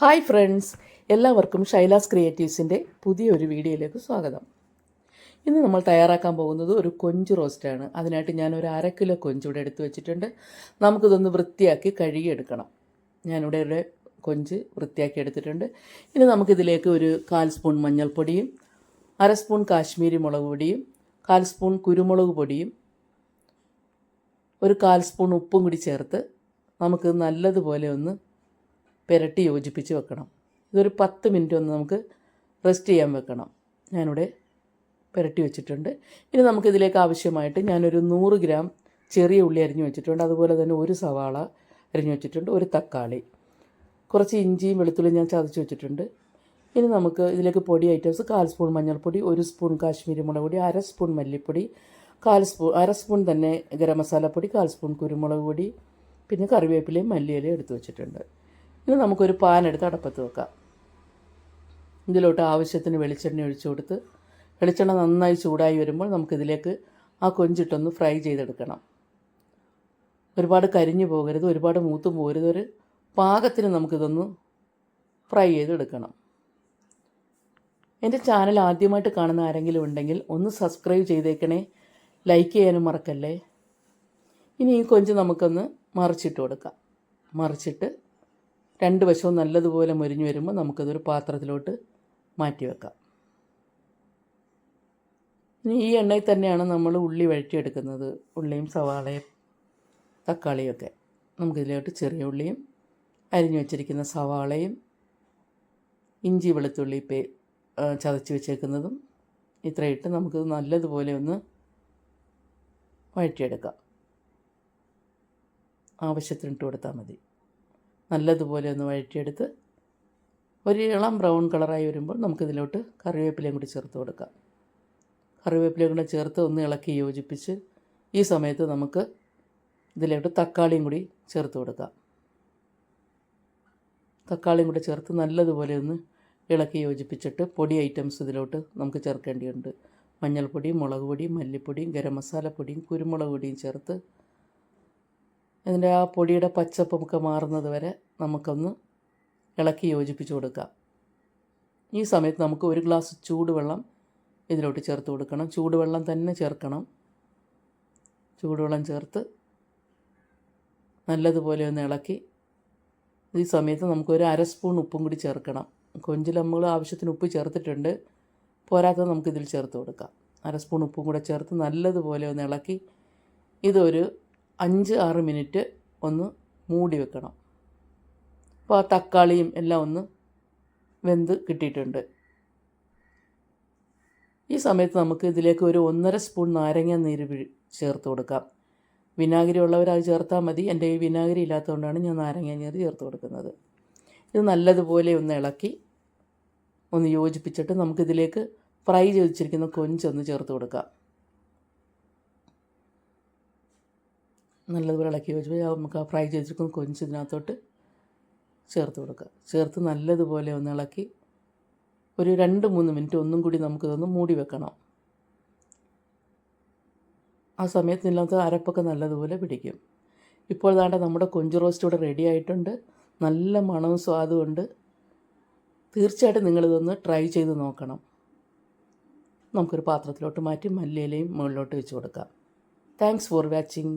Hi friends എല്ലാവർക്കും ഷൈലാസ് ക്രിയേറ്റീവ്സിന്റെ പുതിയൊരു വീഡിയോയിലേക്ക് സ്വാഗതം. ഇന്ന് നമ്മൾ തയ്യാറാക്കാൻ പോകുന്നത് ഒരു കൊഞ്ച് റോസ്റ്റാണ്. അതിനായിട്ട് ഞാൻ ഒരു അര കിലോ കൊഞ്ച് ഇവിടെ എടുത്തു വെച്ചിട്ടുണ്ട്. നമുക്കിതൊന്ന് വൃത്തിയാക്കി കഴുകിയെടുക്കണം. ഞാനിവിടെ ഇവിടെ കൊഞ്ച് വൃത്തിയാക്കി എടുത്തിട്ടുണ്ട്. ഇനി നമുക്കിതിലേക്ക് ഒരു കാൽ സ്പൂൺ മഞ്ഞൾപ്പൊടിയും അര സ്പൂൺ കാശ്മീരി മുളക് പൊടിയും കാൽ സ്പൂൺ കുരുമുളക് പൊടിയും ഒരു കാൽ സ്പൂൺ ഉപ്പും കൂടി ചേർത്ത് നമുക്ക് നല്ലതുപോലെ ഒന്ന് പുരട്ടി യോജിപ്പിച്ച് വെക്കണം. ഇതൊരു പത്ത് മിനിറ്റ് ഒന്ന് നമുക്ക് റെസ്റ്റ് ചെയ്യാൻ വെക്കണം. ഞാനിവിടെ പുരട്ടി വെച്ചിട്ടുണ്ട്. ഇനി നമുക്കിതിലേക്ക് ആവശ്യമായിട്ട് ഞാനൊരു നൂറ് ഗ്രാം ചെറിയ ഉള്ളി അരിഞ്ഞു വെച്ചിട്ടുണ്ട്. അതുപോലെ തന്നെ ഒരു സവാള അരിഞ്ഞു വെച്ചിട്ടുണ്ട്. ഒരു തക്കാളി. കുറച്ച് ഇഞ്ചിയും വെളുത്തുള്ളിയും ഞാൻ ചതച്ച് വെച്ചിട്ടുണ്ട്. ഇനി നമുക്ക് ഇതിലേക്ക് പൊടി ഐറ്റംസ്. കാൽ സ്പൂൺ മഞ്ഞൾപ്പൊടി ഒരു സ്പൂൺ കാശ്മീരി മുളക് പൊടി അര സ്പൂൺ മല്ലിപ്പൊടി കാൽ സ്പൂൺ അര സ്പൂൺ തന്നെ ഗരം മസാലപ്പൊടി കാൽ സ്പൂൺ കുരുമുളക് പൊടി പിന്നെ കറിവേപ്പിലയും മല്ലിയിലയും എടുത്ത് വെച്ചിട്ടുണ്ട്. ഇനി നമുക്കൊരു പാൻ എടുത്ത് അടപ്പത്ത് വെക്കാം. ഇതിലോട്ട് ആവശ്യത്തിന് വെളിച്ചെണ്ണ ഒഴിച്ചു കൊടുത്ത് വെളിച്ചെണ്ണ നന്നായി ചൂടായി വരുമ്പോൾ നമുക്കിതിലേക്ക് ആ കൊഞ്ചിട്ടൊന്ന് ഫ്രൈ ചെയ്തെടുക്കണം. ഒരുപാട് കരിഞ്ഞു പോകരുത് ഒരുപാട് മൂത്തും പോകരുത് ഒരു പാകത്തിന് നമുക്കിതൊന്ന് ഫ്രൈ ചെയ്തെടുക്കണം. എന്റെ ചാനൽ ആദ്യമായിട്ട് കാണുന്ന ആരെങ്കിലും ഉണ്ടെങ്കിൽ ഒന്ന് സബ്സ്ക്രൈബ് ചെയ്തേക്കണേ ലൈക്ക് ചെയ്യാനും മറക്കല്ലേ? ഇനി ഈ കൊഞ്ച് നമുക്കൊന്ന് മറിച്ചിട്ട് കൊടുക്കാം. മറിച്ചിട്ട് രണ്ട് വശവും നല്ലതുപോലെ മുരിഞ്ഞു വരുമ്പോൾ നമുക്കതൊരു പാത്രത്തിലോട്ട് മാറ്റി വെക്കാം. ഇനി ഈ എണ്ണയിൽ തന്നെയാണ് നമ്മൾ ഉള്ളി വഴറ്റിയെടുക്കുന്നത്. ഉള്ളിയും സവാളയും തക്കാളിയൊക്കെ. നമുക്കിതിലോട്ട് ചെറിയ ഉള്ളിയും അരിഞ്ഞു വെച്ചിരിക്കുന്ന സവാളയും ഇഞ്ചി വെളുത്തുള്ളി പേ ചതച്ച് വെച്ചേക്കുന്നതും ഇത്രയിട്ട് നമുക്ക് നല്ലതുപോലെ ഒന്ന് വഴറ്റിയെടുക്കാം. ആവശ്യത്തിനിട്ട് കൊടുത്താൽ മതി. നല്ലതുപോലെ ഒന്ന് വഴറ്റിയെടുത്ത് ഒരു ഇളം ബ്രൗൺ കളറായി വരുമ്പോൾ നമുക്കിതിലോട്ട് കറിവേപ്പിലയും കൂടി ചേർത്ത് കൊടുക്കാം. കറിവേപ്പിലയും കൂടെ ചേർത്ത് ഒന്ന് ഇളക്കി യോജിപ്പിച്ച് ഈ സമയത്ത് നമുക്ക് ഇതിലോട്ട് തക്കാളിയും കൂടി ചേർത്ത് കൊടുക്കാം. തക്കാളിയും കൂടി ചേർത്ത് നല്ലതുപോലെ ഒന്ന് ഇളക്കി യോജിപ്പിച്ചിട്ട് പൊടി ഐറ്റംസ് ഇതിലോട്ട് നമുക്ക് ചേർക്കേണ്ടിയുണ്ട്. മഞ്ഞൾപ്പൊടി മുളക് പൊടിയും മല്ലിപ്പൊടിയും ഗരം മസാലപ്പൊടിയും കുരുമുളക് പൊടിയും ചേർത്ത് ഇതിന്റെ ആ പൊടിയുടെ പച്ചപ്പൊക്കെ മാറുന്നത് വരെ നമുക്കൊന്ന് ഇളക്കി യോജിപ്പിച്ച് കൊടുക്കാം. ഈ സമയത്ത് നമുക്ക് ഒരു ഗ്ലാസ് ചൂടുവെള്ളം ഇതിലോട്ട് ചേർത്ത് കൊടുക്കണം. ചൂടുവെള്ളം തന്നെ ചേർക്കണം. ചൂടുവെള്ളം ചേർത്ത് നല്ലതുപോലെ ഒന്ന് ഇളക്കി ഈ സമയത്ത് നമുക്കൊരു അര സ്പൂൺ ഉപ്പും കൂടി ചേർക്കണം. കൊഞ്ചിൽ നമ്മൾ ആവശ്യത്തിന് ഉപ്പ് ചേർത്തിട്ടുണ്ട്. പോരാത്തത് നമുക്കിതിൽ ചേർത്ത് കൊടുക്കാം. അര സ്പൂൺ ഉപ്പും കൂടെ ചേർത്ത് നല്ലതുപോലെ ഒന്ന് ഇളക്കി ഇതൊരു അഞ്ച് ആറ് മിനിറ്റ് ഒന്ന് മൂടി വെക്കണം. അപ്പോൾ ആ തക്കാളിയും എല്ലാം ഒന്ന് വെന്ത് കിട്ടിയിട്ടുണ്ട്. ഈ സമയത്ത് നമുക്ക് ഇതിലേക്ക് ഒരു ഒന്നര സ്പൂൺ നാരങ്ങ നീര് ചേർത്ത് കൊടുക്കാം. വിനാഗിരി ഉള്ളവർ അത് ചേർത്താൽ മതി. എന്റെ ഈ വിനാഗിരി ഇല്ലാത്തതുകൊണ്ടാണ് ഞാൻ നാരങ്ങ നീര് ചേർത്ത് കൊടുക്കുന്നത്. ഇത് നല്ലതുപോലെ ഒന്ന് ഇളക്കി ഒന്ന് യോജിപ്പിച്ചിട്ട് നമുക്കിതിലേക്ക് ഫ്രൈ ചെയ്ത് കൊഞ്ചൊന്ന് ചേർത്ത് കൊടുക്കാം. നല്ലതുപോലെ ഇളക്കി വെച്ച് നമുക്ക് ആ ഫ്രൈ ചെയ്തിരിക്കുന്ന കൊഞ്ച് ഇതിനകത്തോട്ട് ചേർത്ത് കൊടുക്കുക. ചേർത്ത് നല്ലതുപോലെ ഒന്ന് ഇളക്കി ഒരു രണ്ട് മൂന്ന് മിനിറ്റ് ഒന്നും കൂടി നമുക്കിതൊന്ന് മൂടി വെക്കണം. ആ സമയത്ത് ഇതിനകത്ത് അരപ്പൊക്കെ നല്ലതുപോലെ പിടിക്കും. ഇപ്പോൾ ദാണ്ട നമ്മുടെ കൊഞ്ച് റോസ്റ്റ് ഇവിടെ റെഡി ആയിട്ടുണ്ട്. നല്ല മണവും സ്വാദും ഉണ്ട്. തീർച്ചയായിട്ടും നിങ്ങളിതൊന്ന് ട്രൈ ചെയ്ത് നോക്കണം. നമുക്കൊരു പാത്രത്തിലോട്ട് മാറ്റി മല്ലിയിലയും മുകളിലോട്ട് വെച്ച് കൊടുക്കാം. Thanks for watching